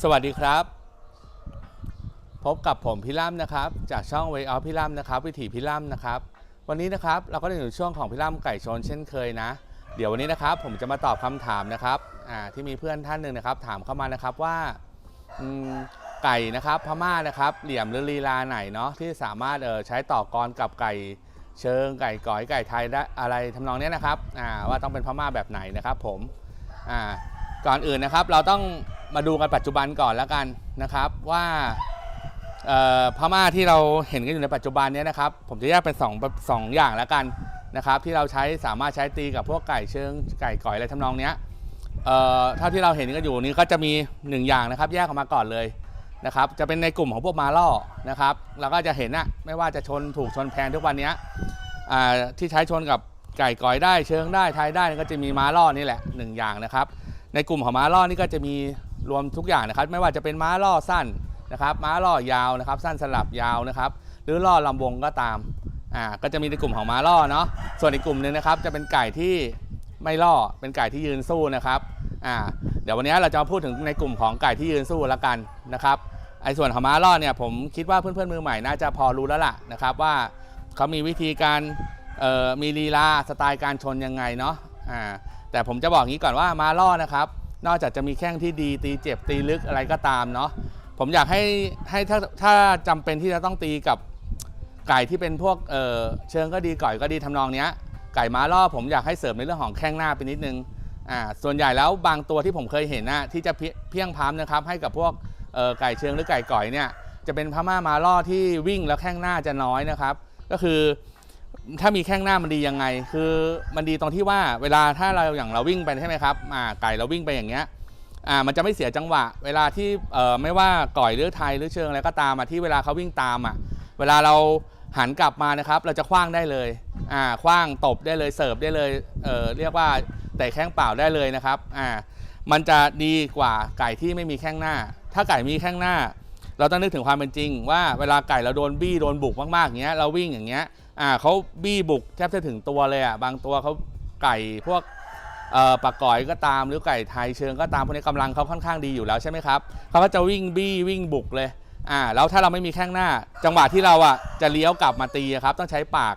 สวัสดีครับ พบกับผมพี่ล่ำนะครับ จากช่อง Way of พี่ล่ำนะครับ วิถีพี่ล่ำนะครับ วันนี้นะครับเราก็ได้อยู่ช่วงของพี่ล่ำไก่ชนเช่นเคยนะ เดี๋ยววันนี้นะครับ ผมจะมาตอบคำถามนะครับที่มีเพื่อนท่านหนึ่งนะครับ ถามเข้ามานะครับว่าไก่นะครับพม่านะครับ เหลี่ยมหรือลีลาไหนเนาะที่สามารถเออใช้ต่อกรกับไก่เชิงไก่ก๋อยไก่ไทยได้อะไรทำนองนี้นะครับว่าต้องเป็นพม่าแบบไหนนะครับ ผมอ่า ก่อนอื่นนะครับเราต้องมาดูกันปัจจุบันก่อนแล้วกันนะครับว่าพม่าที่เราเห็นกันอยู่ในปัจจุบันนี้นะครับ ผมจะแยกเป็น2องสองอย่างแล้วกันนะครับ ที่เราใช้สามารถใช้ตีกับพวกไก่เชิงไก่ก่อยอะไรทำนองเนี้ยเท่าที่เราเห็นกันอยู่นี้ก็จะมี 1 อย่างนะครับ แยกออกมาก่อนเลยนะครับ จะเป็นในกลุ่มของพวกมาล่อนะครับเราก็จะเห็นนะไม่ว่าจะชนถูกชนแพงทุกวันเนี้ยที่ใช้ชนกับไก่ก่อยได้เชิงได้ไทยได้ก็จะมีมาล่อนี่แหละหนึ่งอย่างนะครับ ในกลุ่มของม้าล่อนี่ก็จะมีรวมทุกอย่างนะครับ ไม่ว่าจะเป็นม้าล่อสั้นนะครับม้าล่อยาวนะครับ สั้นสลับยาวนะครับ หรือล่อลำวงก็ตามอ่าก็จะมีในกลุ่มของม้าล่อเนาะส่วนอีกกลุ่มหนึ่งนะครับ จะเป็นไก่ที่ไม่ล่อเป็นไก่ที่ยืนสู้นะครับอ่าเดี๋ยววันนี้เราจะมาพูดถึงในกลุ่มของไก่ที่ยืนสู้แล้วกันนะครับไอ้ส่วนของม้าล่อเนี่ยผมคิดว่าเพื่อนๆมือใหม่น่าจะพอรู้แล้วล่ะนะครับว่าเขามีวิธีการมีลีลาสไตล์การชนยังไงเนาะอ่า แต่ผมจะบอกงี้ก่อนว่ามาล่อนะครับ นอกจากจะมีแข้งที่ดีตีเจ็บตีลึกอะไรก็ตามเนาะผมอยากให้ให้ถ้าถ้าจำเป็นที่จะต้องตีกับไก่ที่เป็นพวกเออเชิงก็ดีก่อยก็ดีทำนองเนี้ย ไก่ม้าล่อผมอยากให้เสริมในเรื่องของแข้งหน้าไปนิดนึงอ่าส่วนใหญ่แล้วบางตัวที่ผมเคยเห็นนะที่จะเพียงพร้ำนะครับ ให้กับพวกเออไก่เชิงหรือไก่ก่อยเนี่ยจะเป็นพม่ามาล่อที่วิ่งแล้วแข้งหน้าจะน้อยนะครับ ก็คือ ถ้ามีแข้งหน้ามันดียังไง คือมันดีตรงที่ว่าเวลาถ้าเราอย่างเราวิ่งไปใช่ไหมครับอ่าไก่เราวิ่งไปอย่างเงี้ยอ่ามันจะไม่เสียจังหวะ เวลาที่เอ่อไม่ว่าก่อยหรือไทยหรือเชิงอะไรก็ตามอะที่เวลาเขาวิ่งตามอะเวลาเราหันกลับมานะครับ เราจะคว้างได้เลยอ่าคว้างตบได้เลยเสิร์ฟได้เลยเอ่อเรียกว่าแต่แข้งเปล่าได้เลยนะครับอ่ามันจะดีกว่าไก่ที่ไม่มีแข้งหน้า ถ้าไก่มีแข้งหน้า เราต้องนึกถึงความเป็นจริง ว่าเวลาไก่เราโดนบี้โดนบุกมากๆอย่างเงี้ยเราวิ่งอย่างเงี้ย อ่าเขาบี้บุกแทบจะถึงตัวเลยอะบางตัวเขาไก่พวกเอ่อปลากอยก็ตามหรือไก่ไทยเชิงก็ตามพวกนี้กำลังเขาค่อนข้างดีอยู่แล้วใช่ไหมครับเขาก็จะวิ่งบี้วิ่งบุกเลยอ่าแล้วถ้าเราไม่มีแข้งหน้า จังหวะที่เราอะจะเลี้ยวกลับมาตีอะครับต้องใช้ปาก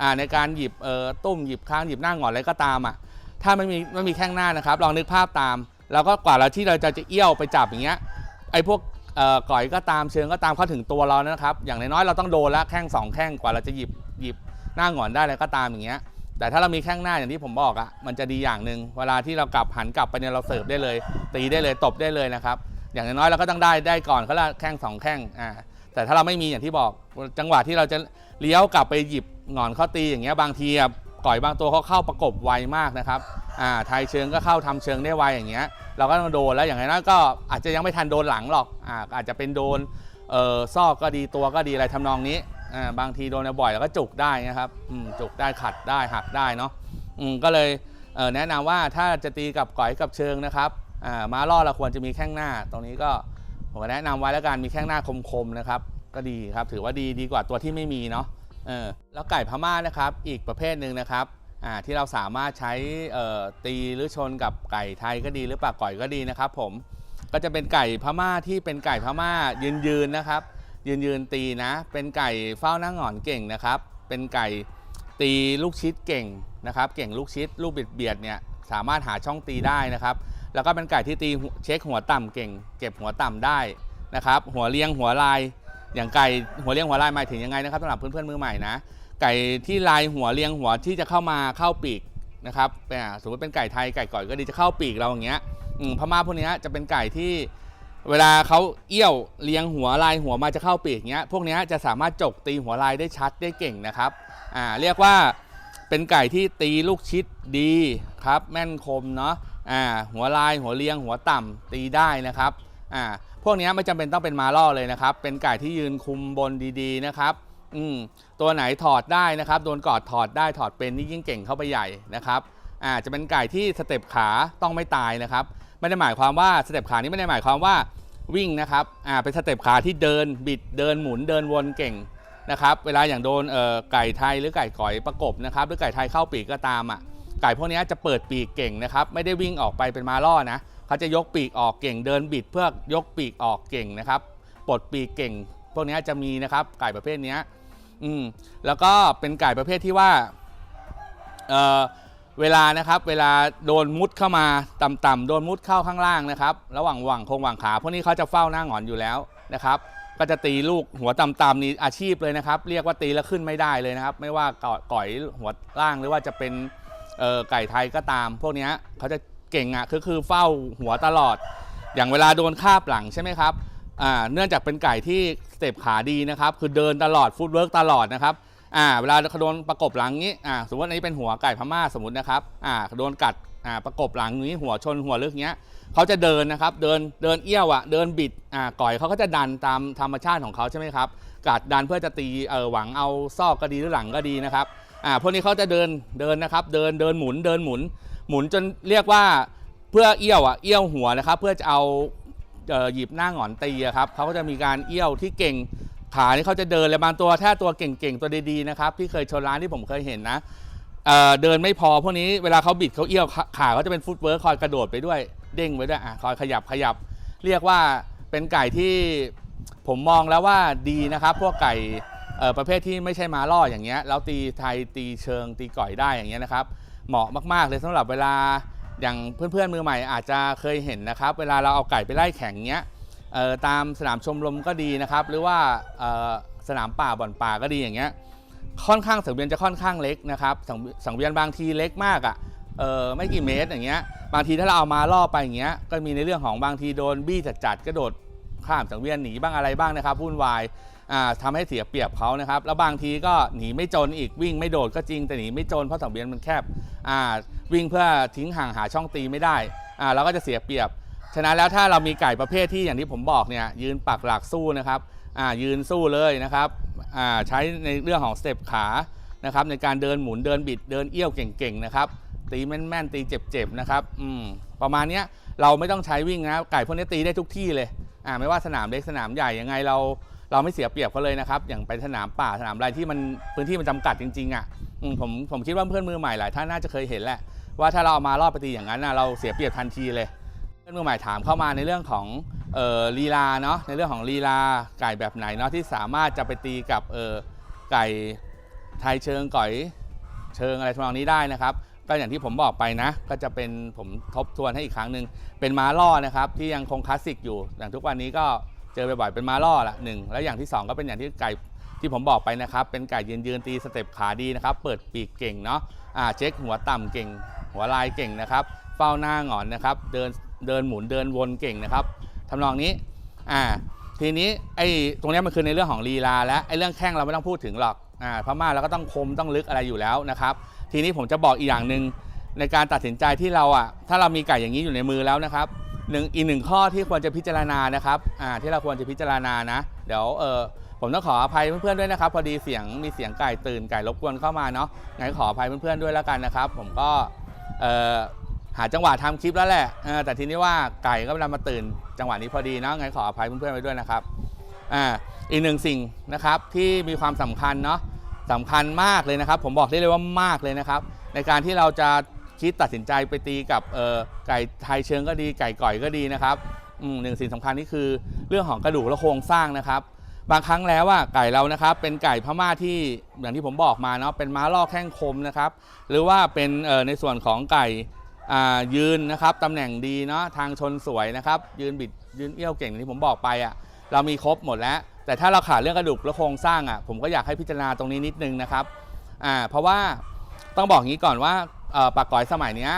อ่าในการหยิบเอ่อตุ้มหยิบค้างหยิบหน้าหงอนอะไรก็ตามอะถ้าไม่มีไม่มีแข้งหน้านะครับลองนึกภาพตาม แล้วก็กว่าเราที่เราจะจะเอี้ยวไปจับอย่างเงี้ยไอ้พวกเอ่อก่อยก็ตามเชิงก็ตามเข้าถึงตัวเรานะครับ อย่างน้อยๆเราต้องโดนละแข้งสองแข้งกว่าเราจะหยิบ หยิบหน้าหงอนได้อะไรก็ตามอย่างเงี้ย แต่ถ้าเรามีแข้งหน้าอย่างที่ผมบอกอะ่ะมันจะดีอย่างหนึ่งเวลาที่เรากลับหันกลับไปเนี่ยเราเสิร์ฟได้เลย ตีได้เลยตบได้เลยนะครับ อย่างน้อยเราก็ต้องได้ได้ก่อนเขาละแข้งสองแข้งอ่าแต่ถ้าเราไม่มีอย่างที่บอกจังหวะที่เราจะเลี้ยวกลับไปหยิบหงอนเข้าตีอย่างเงี้ยบางทีอะก่อยบางตัวเขาเข้าประกบไวมากนะครับ อ่าไทยเชิงก็เข้าทำเชิงได้ไวอย่างเงี้ย เราก็ต้องโดนแล้วอย่างน้อยก็อาจจะยังไม่ทันโดนหลังหรอก อ่าอาจจะเป็นโดน เอ่อ ซอกก็ดีตัวก็ดีอะไรทำนองนี้ บางทีโดนบ่อยแล้วก็จุกได้นะครับจุกได้ขัดได้หักได้เนาะก็เลยเแนะนำว่าถ้าจะตีกับก่อยกับเชิงนะครับม้าล่อเราควรจะมีแข้งหน้า ตรงนี้ก็ผมก็แนะนำไว้แล้วกันมีแข้งหน้าคมๆนะครับ ก็ดีครับถือว่าดีดีกว่าตัวที่ไม่มีเนาะแล้วไก่พม่านะครับ อีกประเภทหนึ่งนะครับที่เราสามารถใช้ตีหรือชนกับไก่ไทยก็ดีหรือปากก่อยก็ดีนะครับ ผมก็จะเป็นไก่พม่าที่เป็นไก่พม่ายืนๆนะครับ ยืนยืนตีนะ เป็นไก่เฝ้าหน้าหงอนเก่งนะครับ เป็นไก่ตีลูกชิดเก่งนะครับ เก่งลูกชิดลูกเบียดเบียดเนี่ยสามารถหาช่องตีได้นะครับ แล้วก็เป็นไก่ที่ตีเช็คหัวต่ำเก่ง เก็บหัวต่ำได้นะครับ หัวเลี้ยงหัวลาย อย่างไก่หัวเลี้ยงหัวลายหมายถึงยังไงนะครับสำหรับเพื่อนๆมือใหม่นะไก่ที่ลายหัวเลี้ยงหัวที่จะเข้ามาเข้าปีกนะครับอ่าสมมติเป็นไก่ไทยไก่ก่อยก็ดีจะเข้าปีกเราอย่างเงี้ยพม่าพวกนี้จะเป็นไก่ที่ เวลาเขาเอี้ยวเลี้ยงหัวลายหัวมาจะเข้าปีกเงี้ยพวกเนี้ยจะสามารถจกตีหัวลายได้ชัดได้เก่งนะครับอ่าเรียกว่าเป็นไก่ที่ตีลูกชิดดีครับ แม่นคมเนาะอ่าหัวลายหัวเลี้ยงหัวต่ำตีได้นะครับอ่าพวกนี้ไม่จำเป็นต้องเป็นมาล่อเลยนะครับ เป็นไก่ที่ยืนคุมบนดีๆนะครับอืมตัวไหนถอดได้นะครับ โดนกอดถอดได้ถอดเป็นนี่ยิ่งเก่งเข้าไปใหญ่นะครับอ่าจะเป็นไก่ที่สเต็ปขาต้องไม่ตายนะครับ ไม่ได้หมายความว่าสเต็ปขานี้ไม่ได้หมายความว่าวิ่งนะครับอ่าเป็นสเต็ปขาที่เดินบิดเดินหมุนเดินวนเก่งนะครับเวลาอย่างโดนเอ่อไก่ไทยหรือไก่ก่อยประกบนะครับหรือไก่ไทยเข้าปีกก็ตามอะไก่พวกนี้จะเปิดปีกเก่งนะครับไม่ได้วิ่งออกไปเป็นมาล่อนะเขาจะยกปีกออกเก่งเดินบิดเพื่อยกปีกออกเก่งนะครับปลดปีกเก่ง พวกนี้จะมีนะครับไก่ประเภทนี้อืมแล้วก็เป็นไก่ประเภทที่ว่าเออ เวลานะครับเวลาโดนมุดเข้ามาต่ำๆโดนมุดเข้าข้างล่างนะครับระหว่างหว่างคงหว่างขาพวกนี้เขาจะเฝ้าหน้าหงอนอยู่แล้วนะครับ ก็จะตีลูกหัวต่ำๆนี่อาชีพเลยนะครับ เรียกว่าตีแล้วขึ้นไม่ได้เลยนะครับ ไม่ว่าก่อก่อยหัวล่างหรือว่าจะเป็นไก่ไทยก็ตาม พวกนี้เขาจะเก่งอะคือคือเฝ้าหัวตลอด อย่างเวลาโดนคาบหลังใช่ไหมครับเนื่องจากเป็นไก่ที่สเต็ปขาดีนะครับ คือเดินตลอดฟุตเวิร์กตลอดนะครับ อ่าเวลาโดนประกบหลังนี้อ่าสมมติอันนี้เป็นหัวไก่พม่าสมมตินะครับอ่าโดนกัดอ่าประกบหลังนี้หัวชนหัวลึกเงี้ยเขาจะเดินนะครับเดินเดินเอี้ยวอะเดินบิดอ่าก่อยเขาก็จะดันตามธรรมชาติของเขาใช่ไหมครับกัดดันเพื่อจะตีเออหวังเอาซอกก็ดีหรือหลังก็ดีนะครับอ่าพวกนี้เขาจะเดินเดินนะครับเดินเดินหมุนเดินหมุน หมุนจนเรียกว่าเพื่อเอี้ยวอะเอี้ยวหัวนะครับ เพื่อจะเอาเออหยิบหน้าหงอนตีครับเขาก็จะมีการเอี้ยวที่เก่ง ขานี่เขาจะเดินเลยบางตัวถ้าตัวเก่งๆ ตัวดีๆนะครับที่เคยชนร้านที่ผมเคยเห็นนะเอ่อเดินไม่พอพวกนี้เวลาเขาบิดเขาเอี้ยวขาขาเขาจะเป็นฟุตเวิร์คคอยกระโดดไปด้วย เด้งไปด้วยอะคอยขยับขยับ เรียกว่าเป็นไก่ที่ผมมองแล้วว่าดีนะครับ พวกไก่เอ่อประเภทที่ไม่ใช่มาล่ออย่างเงี้ยแล้วตีไทยตีเชิงตีก่อยได้อย่างเงี้ยนะครับ เหมาะมากๆเลยสำหรับเวลาอย่างเพื่อนๆมือใหม่อาจจะเคยเห็นนะครับ เวลาเราเอาไก่ไปไล่แข่งเงี้ย ตามสนามชมรมก็ดีนะครับ หรือว่าสนามป่าบ่อนป่าก็ดีอย่างเงี้ยค่อนข้างสังเวียนจะค่อนข้างเล็กนะครับสังสังเวียนบางทีเล็กมากอะ่ะเออไม่กี่เมตรอย่างเงี้ยบางทีถ้าเราเอามาล่อไปอย่างเงี้ยก็มีในเรื่องของบางทีโดนบี้จัดๆกระโดดข้ามสังเวียนหนีบ้างอะไรบ้างนะครับวุ่นวายอ่าทำให้เสียเปรียบเขานะครับ แล้วบางทีก็หนีไม่จนอีกวิ่งไม่โดดก็จริงแต่หนีไม่จนเพราะสังเวียนมันแคบอ่าวิ่งเพื่อทิ้งห่างหาช่องตีไม่ได้อ่าเราก็จะเสียเปรียบ ฉะนั้นแล้วถ้าเรามีไก่ประเภทที่อย่างที่ผมบอกเนี่ยยืนปักหลักสู้นะครับอ่ายืนสู้เลยนะครับอ่าใช้ในเรื่องของสเต็ปขานะครับในการเดินหมุนเดินบิดเดินเอี้ยวเก่งๆนะครับตีแม่นๆตีเจ็บๆนะครับอืมประมาณเนี้ยเราไม่ต้องใช้วิ่งนะไก่พวกนี้ตีได้ทุกที่เลยอ่าไม่ว่าสนามเล็กสนามใหญ่ยังไงเราเราไม่เสียเปรียบเขาเลยนะครับ อย่างไปสนามป่าสนามอะไรที่มันพื้นที่มันจำกัดจริงๆอะอืมผมผมคิดว่าเพื่อนมือใหม่หลายท่านน่าจะเคยเห็นแหละว่าถ้าเราเอามารอบไปตีอย่างนั้นนะเราเสียเปรียบทันทีเลย เพื่อนมือใหม่ถามเข้ามาในเรื่องของเอ่อลีลาเนาะในเรื่องของลีลาไก่แบบไหนเนาะที่สามารถจะไปตีกับเอ่อไก่ไทยเชิงก่อยเชิงอะไรทำนองนี้ได้นะครับก็อย่างที่ผมบอกไปนะ ก็จะเป็นผมทบทวนให้อีกครั้งหนึ่งเป็นม้าล่อนะครับที่ยังคงคลาสสิกอยู่ อย่างทุกวันนี้ก็เจอบ่อยๆเป็นม้าล่อละหนึ่งแล้วอย่างที่สองก็เป็นอย่างที่ไก่ที่ผมบอกไปนะครับเป็นไก่ยืนยืนตีสเต็ปขาดีนะครับ เปิดปีกเก่งเนาะอ่าเช็คหัวต่ำเก่ง หัวลายเก่งนะครับ เฝ้าหน้าหงอนนะครับ เดิน เดินหมุนเดินวนเก่งนะครับทำนองนี้อ่าทีนี้ไอ้ตรงนี้มันคือในเรื่องของลีลาและไอ้เรื่องแข้งเราไม่ต้องพูดถึงหรอกอ่าพม่าเราก็ต้องคมต้องลึกอะไรอยู่แล้วนะครับทีนี้ผมจะบอกอีกอย่างหนึ่งในการตัดสินใจที่เราอะถ้าเรามีไก่อย่างนี้อยู่ในมือแล้วนะครับหนึ่งอีกหนึ่งข้อที่ควรจะพิจารณานะครับอ่าที่เราควรจะพิจารณานะ เดี๋ยวเออผมต้องขออภัยเพื่อนๆด้วยนะครับ พอดีเสียงมีเสียงไก่ตื่นไก่รบกวนเข้ามาเนาะงั้นขออภัยเพื่อนๆด้วยแล้วกันนะครับ ผมก็เออ หาจังหวะทำคลิปแล้วแหละแต่ทีนี้ว่าไก่ก็เวลามาตื่น จังหวะนี้พอดีเนาะงั้นขออภัยเพื่อนๆไว้ด้วยนะครับอ่าอีกหนึ่งสิ่งนะครับที่มีความสำคัญเนาะสำคัญมากเลยนะครับ ผมบอกได้เลยว่ามากเลยนะครับ ในการที่เราจะคิดตัดสินใจไปตีกับไก่ไทยเชิงก็ดีไก่ก่อยก็ดีนะครับหนึ่งสิ่งสำคัญนี่คือเรื่องของกระดูกและโครงสร้างนะครับ บางครั้งแล้วว่าไก่เรานะครับ เป็นไก่พม่าที่อย่างที่ผมบอกมาเนาะเป็นม้าล่อแข้งคมนะครับ หรือว่าเป็นในส่วนของไก่ ยืนนะครับตำแหน่งดีเนาะทางชนสวยนะครับ ยืนบิดยืนเอี้ยวเก่งอย่างที่ผมบอกไปอะเรามีครบหมดแล้ว แต่ถ้าเราขาดเรื่องกระดูกและโครงสร้างอะผมก็อยากให้พิจารณาตรงนี้นิดนึงนะครับอ่าเพราะว่าต้องบอกอย่างนี้ก่อนว่าปากก๋อยสมัยนี้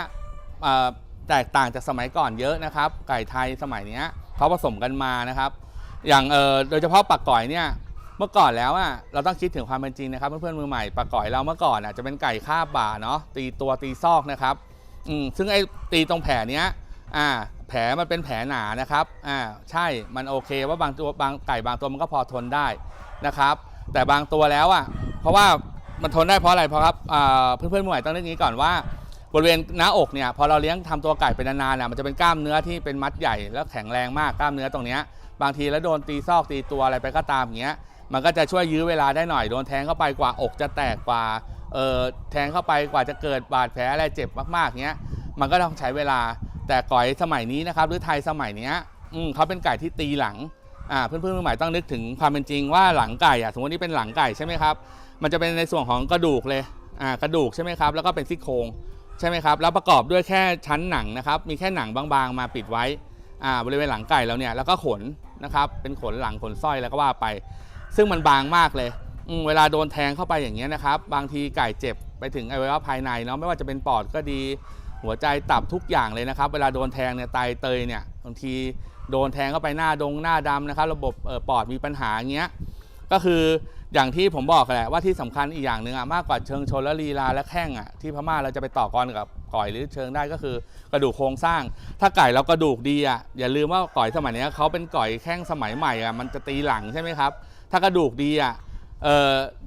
แตกต่างจากสมัยก่อนเยอะนะครับ ไก่ไทยสมัยนี้เขาผสมกันมานะครับ อย่างโดยเฉพาะปากก๋อยเนี่ยเมื่อก่อนแล้วอะเราต้องคิดถึงความเป็นจริงนะครับเพื่อนๆมือใหม่ปากก๋อยเราเมื่อก่อนอะจะเป็นไก่คาบบ่าเนาะตีตัวตีซอกนะครับ อืมซึ่งไอ้ตีตรงแผลเนี้ยอ่าแผลมันเป็นแผลหนานะครับอ่าใช่มันโอเคว่าบางตัวบางไก่บางตัวมันก็พอทนได้นะครับ แต่บางตัวแล้วอะเพราะว่ามันทนได้เพราะอะไรเพราะครับอ่าเพื่อนๆมือใหม่ต้องนึกอย่างนี้ก่อนว่าบริเวณหน้าอกเนี่ยพอเราเลี้ยงทำตัวไก่เป็นนานๆเนี่ยมันจะเป็นกล้ามเนื้อที่เป็นมัดใหญ่แล้วแข็งแรงมากกล้ามเนื้อตรงเนี้ยบางทีแล้วโดนตีซอกตีตัวอะไรไปก็ตามอย่างเงี้ยมันก็จะช่วยยื้อเวลาได้หน่อยโดนแทงเข้าไปกว่าอกจะแตกกว่า เออแทงเข้าไปกว่าจะเกิดบาดแผลอะไรเจ็บมากๆเงี้ยมันก็ต้องใช้เวลา แต่ก่อยสมัยนี้นะครับหรือไทยสมัยเนี้ยอืมเขาเป็นไก่ที่ตีหลังอ่าเพื่อนๆมือใหม่ต้องนึกถึงความเป็นจริงว่าหลังไก่อะสมมตินี่เป็นหลังไก่ใช่ไหมครับมันจะเป็นในส่วนของกระดูกเลยอ่ากระดูกใช่ไหมครับแล้วก็เป็นซี่โครงใช่ไหมครับแล้วประกอบด้วยแค่ชั้นหนังนะครับมีแค่หนังบางๆ มาปิดไว้อ่าบริเวณหลังไก่แล้วเนี่ยแล้วก็ขนนะครับเป็นขนหลังขนสร้อยแล้วก็ว่าไป ซึ่งมันบางมากเลย เวลาโดนแทงเข้าไปอย่างเงี้ยนะครับ บางทีไก่เจ็บไปถึงอวัยวะภายในเนาะไม่ว่าจะเป็นปอดก็ดี หัวใจตับทุกอย่างเลยนะครับ เวลาโดนแทงเนี่ยไตเตยเนี่ยบางทีโดนแทงเข้าไปหน้าดงหน้าดำนะครับ ระบบออปอดมีปัญหาอย่างเงี้ยก็คืออย่างที่ผมบอกแหละว่าที่สำคัญอีกอย่างหนึ่งอะมากกว่าเชิงชนและลีลาและแข้งอะที่พม่าเราจะไปต่อกรกับก่อยหรือเชิงได้ก็คือกระดูกโครงสร้าง ถ้าไก่เรากระดูกดีอะอย่าลืมว่าก่อยสมัยนี้เขาเป็นก่อยแข้งสมัยใหม่อะมันจะตีหลังใช่ไหมครับ ถ้ากระดูกดีอะ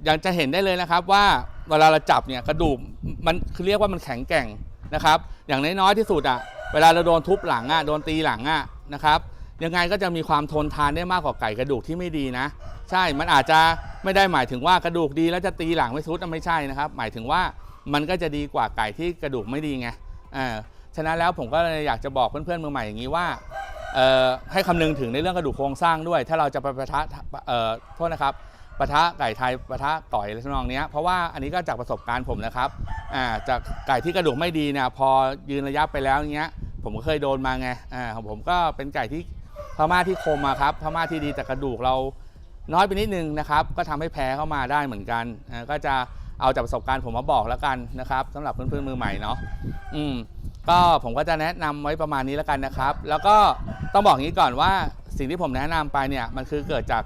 ยังจะเห็นได้เลยนะครับว่าเวลาเราจับเนี่ยกระดูกมันคือเรียกว่ามันแข็งแกร่งนะครับ อย่างน้อยๆที่สุดอะเวลาเราโดนทุบหลังอะโดนตีหลังอะนะครับยังไงก็จะมีความทนทานได้มากกว่าไก่กระดูกที่ไม่ดีนะ ใช่มันอาจจะไม่ได้หมายถึงว่ากระดูกดีแล้วจะตีหลังไม่ทุดไม่ใช่นะครับ หมายถึงว่ามันก็จะดีกว่าไก่ที่กระดูกไม่ดีไงอ่าฉะนั้นแล้วผมก็เลยอยากจะบอกเพื่อนๆมือใหม่อย่างนี้ว่าให้คำนึงถึงในเรื่องกระดูกโครงสร้างด้วย ถ้าเราจะไปประทะโทษนะครับ ปะทะไก่ไทยปะทะก่อยอะไรทำนองเนี้ยเพราะว่าอันนี้ก็จากประสบการณ์ผมนะครับอ่าจากไก่ที่กระดูกไม่ดีเนี่ยพอยืนระยะไปแล้วเนี้ยผมก็เคยโดนมาไงอ่าของผมก็เป็นไก่ที่พม่าที่คมอะครับพม่าที่ดีแต่กระดูกเราน้อยไปนิดนึงนะครับ ก็ทำให้แพ้เข้ามาได้เหมือนกันอ่าก็จะเอาจากประสบการณ์ผมมาบอกแล้วกันนะครับสำหรับเพื่อนๆมือใหม่เนาะอืมก็ผมก็จะแนะนำไว้ประมาณนี้แล้วกันนะครับ แล้วก็ต้องบอกอย่างนี้ก่อนว่า สิ่งที่ผมแนะนำไปเนี่ยมันคือเกิดจาก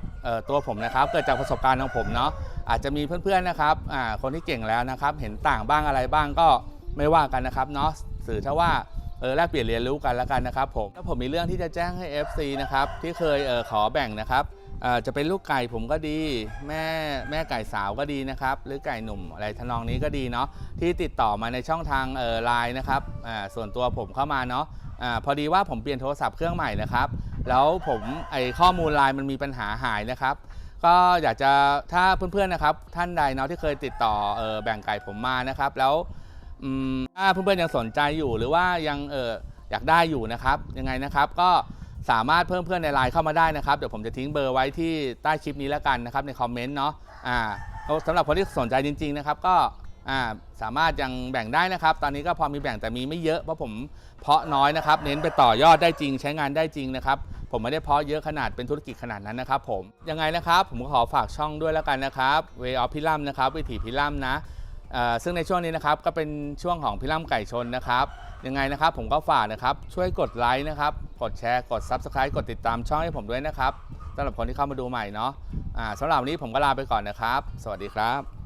ตัวผมนะครับ เกิดจากประสบการณ์ของผมเนาะอาจจะมีเพื่อนๆนะครับคนที่เก่งแล้วนะครับ เห็นต่างบ้างอะไรบ้างก็ไม่ว่ากันนะครับเนาะสื่อถ้าว่าเออแลกเปลี่ยนเรียนรู้กันแล้วกันนะครับผมแล้วผมมีเรื่องที่จะแจ้งให้ FC นะครับที่เคยเออขอแบ่งนะครับจะเป็นลูกไก่ผมก็ดี แม่แม่ไก่สาวก็ดีนะครับ หรือไก่หนุ่มอะไรทนองนี้ก็ดีเนาะที่ติดต่อมาในช่องทางเออไลน์นะครับส่วนตัวผมเข้ามาเนาะอ่าพอดีว่าผมเปลี่ยนโทรศัพท์เครื่องใหม่นะครับ แล้วผมไอข้อมูลไลน์มันมีปัญหาหายนะครับ ก็อยากจะถ้าเพื่อนๆนะครับ ท่านใดเนาะที่เคยติดต่อเออแบ่งไก่ผมมานะครับ แล้วอืมถ้าเพื่อนๆยังสนใจอยู่หรือว่ายังเอออยากได้อยู่นะครับยังไงนะครับ ก็สามารถเพิ่มเพื่อนในไลน์เข้ามาได้นะครับเดี๋ยวผมจะทิ้งเบอร์ไว้ที่ใต้คลิปนี้แล้วกันนะครับในคอมเมนต์เนาะอ่าสำหรับคนที่สนใจจริง ๆนะครับ ก็อ่าสามารถยังแบ่งได้นะครับ ตอนนี้ก็พอมีแบ่งแต่มีไม่เยอะเพราะผมเพาะน้อยนะครับ เน้นไปต่อยอดได้จริง ใช้งานได้จริงนะครับ ผมไม่ได้เพาะเยอะขนาดเป็นธุรกิจขนาดนั้นนะครับผมยังไงนะครับผมก็ขอฝากช่องด้วยแล้วกันนะครับเวออพิลัมนะครับวิถีพิลัมนะซึ่งในช่วงนี้นะครับก็เป็นช่วงของพิล่ำไก่ชนนะครับยังไงนะครับ ผมก็ฝากนะครับช่วยกดไลค์นะครับกดแชร์กด Subscribe กดติดตามช่องให้ผมด้วยนะครับสำหรับคนที่เข้ามาดูใหม่เนาะอ่าสำหรับวันนี้ผมก็ลาไปก่อนนะครับ สวัสดีครับ